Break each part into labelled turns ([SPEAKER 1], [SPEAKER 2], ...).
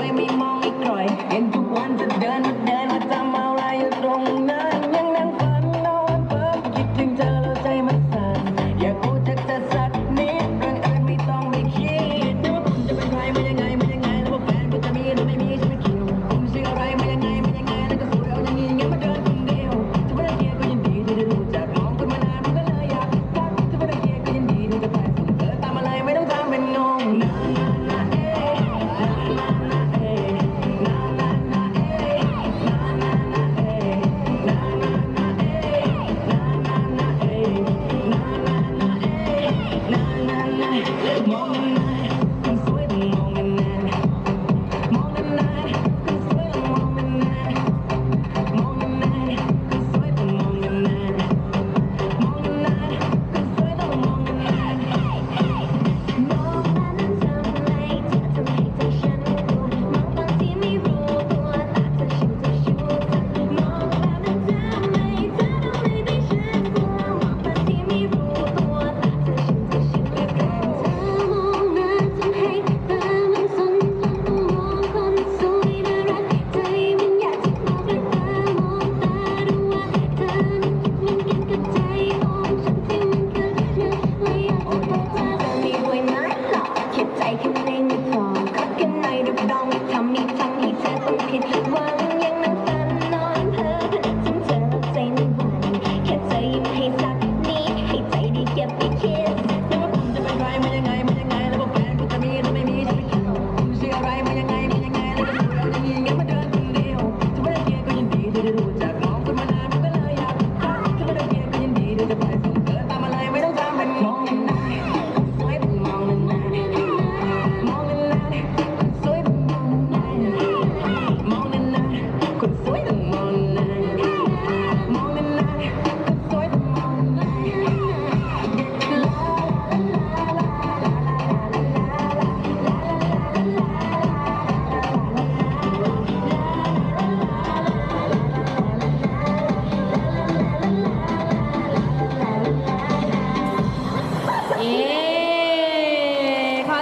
[SPEAKER 1] อยไม่มองอีกหอยเห็นทุกวันจะเดินมาเดินมาจำอะไรตรงนั้นยังนั่งฝันนอเพ้อคิดถึงเธอแล้วใจมัน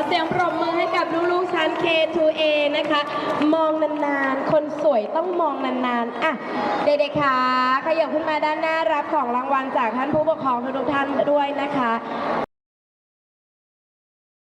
[SPEAKER 2] เสียงปรบมือให้กับลูกๆชั้น K2A นะคะ มองนานๆ คนสวยต้องมองนานๆ อะ เด็กๆคะขยับขึ้นมาด้านหน้ารับของรางวัลจากท่านผู้ปกครองทุกท่านด้วยนะคะ